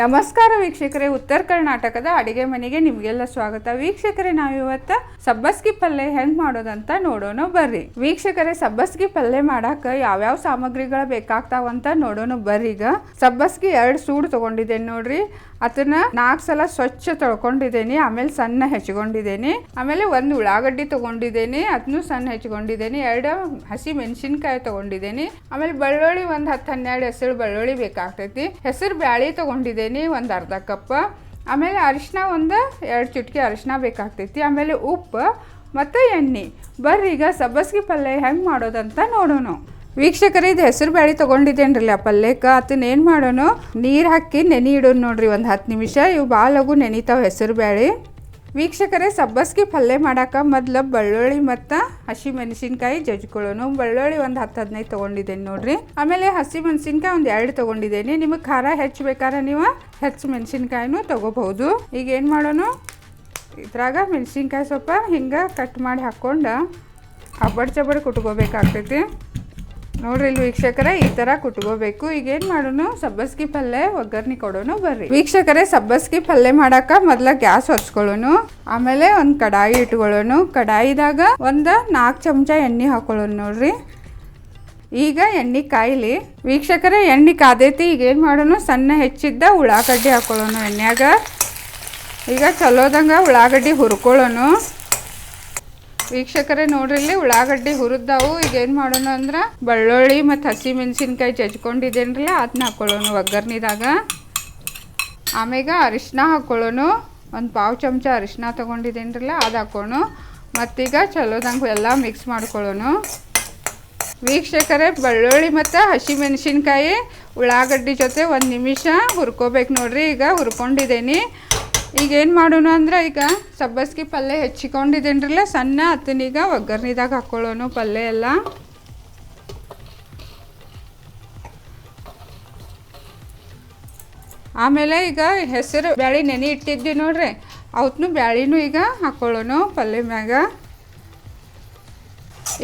ನಮಸ್ಕಾರ ವೀಕ್ಷಕರೇ, ಉತ್ತರ ಕರ್ನಾಟಕದ ಅಡಿಗೆ ಮನೆಗೆ ನಿಮಗೆಲ್ಲ ಸ್ವಾಗತ. ವೀಕ್ಷಕರೇ, ನಾವಿವತ್ತ ಸಬ್ಬಸ್ಗಿ ಪಲ್ಯ ಹೆಂಗ್ ಮಾಡೋದಂತ ನೋಡೋಣ ಬರ್ರಿ. ವೀಕ್ಷಕರೇ, ಸಬ್ಬಸ್ಗಿ ಪಲ್ಯ ಮಾಡಾಕ ಯಾವ್ಯಾವ ಸಾಮಗ್ರಿಗಳ ಬೇಕಾಗ್ತಾವಂತ ನೋಡೋಣ ಬರ್ರಿ ಈಗ. ಸಬ್ಬಸ್ಗಿ ಎರಡು ಸೂಡು ತಗೊಂಡಿದ್ದೇನೆ ನೋಡ್ರಿ. ಅದನ್ನ ನಾಲ್ಕು ಸಲ ಸ್ವಚ್ಛ ತೊಳ್ಕೊಂಡಿದ್ದೇನೆ, ಆಮೇಲೆ ಸಣ್ಣ ಹೆಚ್ಕೊಂಡಿದ್ದೇನೆ ಆಮೇಲೆ ಒಂದು ಉಳ್ಳಾಗಡ್ಡಿ ತಗೊಂಡಿದ್ದೇನೆ ಅದನ್ನು ಸಣ್ಣ ಹೆಚ್ಕೊಂಡಿದ್ದೇನೆ ಎರಡು ಹಸಿ ಮೆಣಸಿನ್ಕಾಯಿ ತಗೊಂಡಿದ್ದೇನೆ, ಆಮೇಲೆ ಬೆಳ್ಳುಳ್ಳಿ ಒಂದು ಹತ್ತು ಹನ್ನೆರಡು ಹೆಸರು ಬೆಳ್ಳುಳ್ಳಿ ಬೇಕಾಗ್ತೈತಿ. ಹೆಸರು ಬ್ಯಾಳಿ ತಗೊಂಡಿದ್ದೇನೆ. ಒಂದು ಅರ್ಧ ಕಪ್ ಆಮೇಲೆ ಅರಿಶಿನ ಒಂದು ಎರಡು ಚುಟ್ಕಿ ಅರಿಶಿನ ಬೇಕಾಗ್ತೈತಿ. ಆಮೇಲೆ ಉಪ್ಪು ಮತ್ತು ಎಣ್ಣೆ. ಬರ್ರಿ, ಈಗ ಸಬ್ಬಸ್ಗೆ ಪಲ್ಯ ಹೆಂಗೆ ಮಾಡೋದಂತ ನೋಡೋಣ ವೀಕ್ಷಕರು, ಇದು ಹೆಸರು ಬ್ಯಾಳಿ ತೊಗೊಂಡಿದ್ದೇನ್ರಲ್ಲ ಪಲ್ಯಕ್ಕೆ. ಅದನ್ನ ಏನು ಮಾಡೋಣ ನೀರು ಹಾಕಿ ನೆನೆ ಇಡೋಣ ನೋಡ್ರಿ ಒಂದು ಹತ್ತು ನಿಮಿಷ. ಇವು ಭಾಳ ಲಗು ನೆನಿತಾವೆ ಹೆಸರು ಬ್ಯಾಳಿ. ವೀಕ್ಷಕರೇ, ಸಬ್ಬಸ್ಗೆ ಪಲ್ಯ ಮಾಡಾಕ ಮೊದ್ಲು ಬೆಳ್ಳುಳ್ಳಿ ಮತ್ತು ಹಸಿ ಮೆಣಸಿನ್ಕಾಯಿ ಜಜ್ಕೊಳ್ಳೋನು ಬೆಳ್ಳುಳ್ಳಿ ಒಂದು ಹತ್ತು ಹದಿನೈದು ತೊಗೊಂಡಿದ್ದೇನೆ ನೋಡ್ರಿ. ಆಮೇಲೆ ಹಸಿ ಮೆಣಸಿನ್ಕಾಯಿ ಒಂದು ಎರಡು ತೊಗೊಂಡಿದ್ದೇನೆ. ನಿಮಗೆ ಖಾರ ಹೆಚ್ಚು ಬೇಕಾದ್ರೆ ನೀವು ಹೆಚ್ಚು ಮೆಣಸಿನ್ಕಾಯಿನೂ ತೊಗೋಬಹುದು. ಈಗ ಏನು ಮಾಡೋಣ? ಇದ್ರಾಗ ಮೆಣಸಿನ್ಕಾಯಿ ಸ್ವಲ್ಪ ಹಿಂಗೆ ಕಟ್ ಮಾಡಿ ಹಾಕ್ಕೊಂಡು ಅಬ್ಬಡ್ ಚಬ್ಬಡ್ ಕುಟ್ಕೋಬೇಕಾಗ್ತೈತಿ. ನೋಡ್ರಿ ಇಲ್ಲಿ ವೀಕ್ಷಕರೇ, ಈ ತರ ಕುಟ್ಕೋಬೇಕು. ಈಗ ಏನ್ ಮಾಡೋಣ ಸಬ್ಬಸ್ಗಿ ಪಲ್ಯ ಒಗ್ಗರ್ನಿ ಕೊಡೋಣ ಬರ್ರಿ. ವೀಕ್ಷಕರೇ, ಸಬ್ಬಸ್ಗಿ ಪಲ್ಯ ಮಾಡಾಕ ಮೊದ್ಲ ಗ್ಯಾಸ್ ಹೊಚ್ಕೊಳ್ಳೋಣ ಆಮೇಲೆ ಒಂದ್ ಕಡಾಯಿ ಇಟ್ಕೊಳ್ಳೋಣ ಕಡಾಯಿದಾಗ ಒಂದ್ ನಾಲ್ಕು ಚಮಚ ಎಣ್ಣೆ ಹಾಕೊಳ್ಳೋಣ ನೋಡ್ರಿ. ಈಗ ಎಣ್ಣೆ ಕಾಯಿಲಿ. ವೀಕ್ಷಕರೇ, ಎಣ್ಣೆ ಕಾದೈತಿ. ಈಗ ಏನು ಮಾಡೋಣ ಸಣ್ಣ ಹೆಚ್ಚಿದ್ದ ಉಳ್ಳಾಗಡ್ಡಿ ಹಾಕೊಳ್ಳೋಣ ಎಣ್ಣೆಯಾಗ. ಈಗ ಚಲೋದಂಗ ಉಳ್ಳಾಗಡ್ಡಿ ಹುರ್ಕೊಳ್ಳೋಣ ವೀಕ್ಷಕರೇ ನೋಡ್ರಿ ಉಳ್ಳಾಗಡ್ಡಿ ಹುರಿದಾವು. ಈಗ ಏನು ಮಾಡೋಣ ಅಂದ್ರೆ ಬೆಳ್ಳುಳ್ಳಿ ಮತ್ತು ಹಸಿ ಮೆಣಸಿನ್ಕಾಯಿ ಜಜ್ಕೊಂಡಿದ್ದೇನ್ರಲ್ಲ ಅದನ್ನ ಹಾಕೊಳ್ಳೋಣ ಒಗ್ಗರ್ನಿದಾಗ ಆಮೇಗ ಅರಿಶಿನ ಹಾಕೊಳ್ಳೋಣ. ಒಂದು ಪಾವ್ ಚಮಚ ಅರಿಶಿನ ತೊಗೊಂಡಿದ್ದೇನ್ರಲ್ಲ ಅದು ಹಾಕೋಣ ಮತ್ತೀಗ ಚಲೋದಂಗೆ ಎಲ್ಲ ಮಿಕ್ಸ್ ಮಾಡ್ಕೊಳ್ಳೋಣ. ವೀಕ್ಷಕರೇ, ಬೆಳ್ಳುಳ್ಳಿ ಮತ್ತು ಹಸಿ ಮೆಣಸಿನ್ಕಾಯಿ ಉಳ್ಳಾಗಡ್ಡಿ ಜೊತೆ ಒಂದು ನಿಮಿಷ ಹುರ್ಕೋಬೇಕು ನೋಡ್ರಿ. ಈಗ ಹುರ್ಕೊಂಡಿದ್ದೀನಿ ಈಗ ಏನು ಮಾಡೋಣ ಅಂದ್ರೆ ಈಗ ಸಬ್ಬಸ್ಗೆ ಪಲ್ಯ ಹೆಚ್ಚಿಕೊಂಡಿದ್ದೇನ್ರಲ್ಲ ಸಣ್ಣ ಹತ್ತನೀಗ ಒಗ್ಗರ್ನಿದಾಗ ಹಾಕ್ಕೊಳ್ಳೋನು ಪಲ್ಯ ಎಲ್ಲ. ಆಮೇಲೆ ಈಗ ಹೆಸರು ಬ್ಯಾಳಿ ನೆನೆ ಇಟ್ಟಿದ್ವಿ ನೋಡ್ರಿ, ಅವತ್ನು ಬ್ಯಾಳಿನೂ ಈಗ ಹಾಕ್ಕೊಳ್ಳೋನು ಪಲ್ಯ ಮ್ಯಾಗ.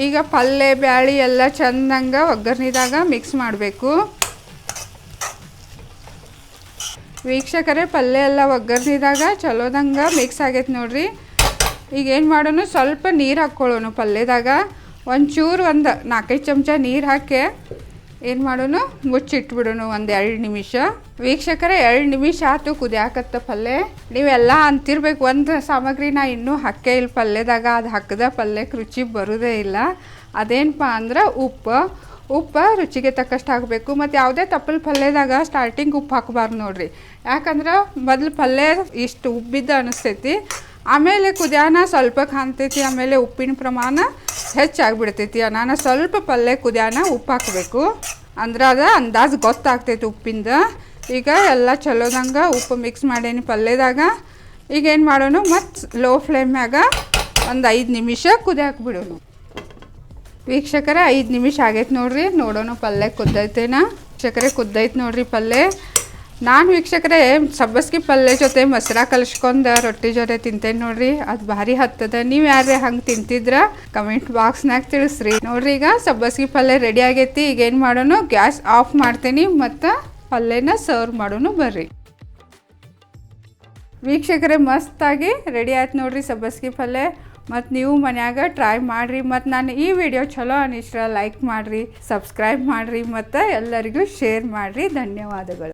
ಈಗ ಪಲ್ಯ ಬ್ಯಾಳಿ ಎಲ್ಲ ಚೆಂದಂಗೆ ಒಗ್ಗರ್ನಿದಾಗ ಮಿಕ್ಸ್ ಮಾಡಬೇಕು. ವೀಕ್ಷಕರೇ, ಪಲ್ಯ ಎಲ್ಲ ಒಗ್ಗರ್ಸಿದಾಗ ಚಲೋದಂಗ ಮಿಕ್ಸ್ ಆಗೈತೆ ನೋಡ್ರಿ. ಈಗ ಏನು ಮಾಡೋಣ ಸ್ವಲ್ಪ ನೀರು ಹಾಕ್ಕೊಳ್ಳೋನು ಪಲ್ಯದಾಗ. ಒಂಚೂರು ಒಂದು ನಾಲ್ಕೈದು ಚಮಚ ನೀರು ಹಾಕಿ ಏನು ಮಾಡೋಣ ಮುಚ್ಚಿಟ್ಬಿಡೋನು ಒಂದು ಎರಡು ನಿಮಿಷ. ವೀಕ್ಷಕರೇ, ಎರಡು ನಿಮಿಷ ಆಯ್ತು ಕುದಿಯಾಕತ್ತ ಪಲ್ಯ. ನೀವೆಲ್ಲ ಅಂತಿರ್ಬೇಕು, ಒಂದು ಸಾಮಗ್ರಿ ನಾ ಇನ್ನೂ ಹಾಕೇ ಇಲ್ಲ ಪಲ್ಯದಾಗ. ಅದು ಹಾಕಿದ ಪಲ್ಯಕ್ಕೆ ರುಚಿ ಬರೋದೇ ಇಲ್ಲ. ಅದೇನಪ್ಪ ಅಂದ್ರೆ ಉಪ್ಪು. ಉಪ್ಪು ರುಚಿಗೆ ತಕ್ಕಷ್ಟು ಹಾಕಬೇಕು, ಮತ್ತು ಯಾವುದೇ ತಪ್ಪಲ್ ಪಲ್ಯದಾಗ ಸ್ಟಾರ್ಟಿಂಗ್ ಉಪ್ಪು ಹಾಕಬಾರ್ದು ನೋಡ್ರಿ. ಯಾಕಂದ್ರೆ ಮೊದಲು ಪಲ್ಯ ಇಷ್ಟು ಉಬ್ಬಿದ್ದ ಅನಿಸ್ತೈತಿ, ಆಮೇಲೆ ಕುದಿಯಾನ ಸ್ವಲ್ಪ ಕಾಣ್ತೈತಿ, ಆಮೇಲೆ ಉಪ್ಪಿನ ಪ್ರಮಾಣ ಹೆಚ್ಚಾಗ್ಬಿಡ್ತೈತಿ. ನಾನು ಸ್ವಲ್ಪ ಪಲ್ಯ ಕುದಿಯಾನ ಉಪ್ಪು ಹಾಕಬೇಕು. ಅಂದ್ರೆ ಅದು ಅಂದಾಜು ಗೊತ್ತಾಗ್ತೈತಿ ಉಪ್ಪಿಂದ. ಈಗ ಎಲ್ಲ ಚಲೋದಂಗೆ ಉಪ್ಪು ಮಿಕ್ಸ್ ಮಾಡೇನಿ ಪಲ್ಯದಾಗ. ಈಗ ಏನು ಮಾಡೋಣ ಮತ್ತು ಲೋ ಫ್ಲೇಮ್ಯಾಗ ಒಂದು ಐದು ನಿಮಿಷ ಕುದಿ ಬಿಡೋಣ ವೀಕ್ಷಕರೇ, ಐದು ನಿಮಿಷ ಆಗೈತೆ ನೋಡ್ರಿ. ನೋಡೋಣ ಪಲ್ಯ ಕುದ್ದೈತೇನ? ವೀಕ್ಷಕರೇ, ಕುದ್ದೈತೆ ನೋಡ್ರಿ ಪಲ್ಯ ನಾನು ವೀಕ್ಷಕರೇ, ಸಬ್ಬಸ್ಗೆ ಪಲ್ಯ ಜೊತೆ ಮೊಸರ ಕಲಿಸ್ಕೊಂಡು ರೊಟ್ಟಿ ಜೊತೆ ತಿಂತೇನೆ ನೋಡ್ರಿ. ಅದು ಭಾರಿ ಹತ್ತದ. ನೀವು ಯಾರೇ ಹಂಗೆ ತಿಂತಿದ್ರ? ಕಮೆಂಟ್ ಬಾಕ್ಸ್ನಾಗ ತಿಳಿಸ್ರಿ. ನೋಡ್ರಿ ಈಗ ಸಬ್ಬಸ್ಗೆ ಪಲ್ಯ ರೆಡಿ ಆಗೈತಿ. ಈಗ ಏನು ಮಾಡೋಣ ಗ್ಯಾಸ್ ಆಫ್ ಮಾಡ್ತೀನಿ ಮತ್ತು ಪಲ್ಯನ ಸರ್ವ್ ಮಾಡೋಣ ಬರ್ರಿ. ವೀಕ್ಷಕರೇ, ಮಸ್ತಾಗಿ ರೆಡಿ ಆಯ್ತು ನೋಡ್ರಿ ಸಬ್ಬಸ್ಗೆ ಪಲ್ಯ ಮತ್ತು ನೀವು ಮನ್ಯಾಗ ಟ್ರೈ ಮಾಡಿರಿ. ಮತ್ತು ನಾನು ಈ ವಿಡಿಯೋ ಚಲೋ ಅನಿಸ್ರ ಲೈಕ್ ಮಾಡಿರಿ ಸಬ್ಸ್ಕ್ರೈಬ್ ಮಾಡಿರಿ, ಮತ್ತು ಎಲ್ಲರಿಗೂ ಶೇರ್ ಮಾಡಿರಿ. ಧನ್ಯವಾದಗಳು.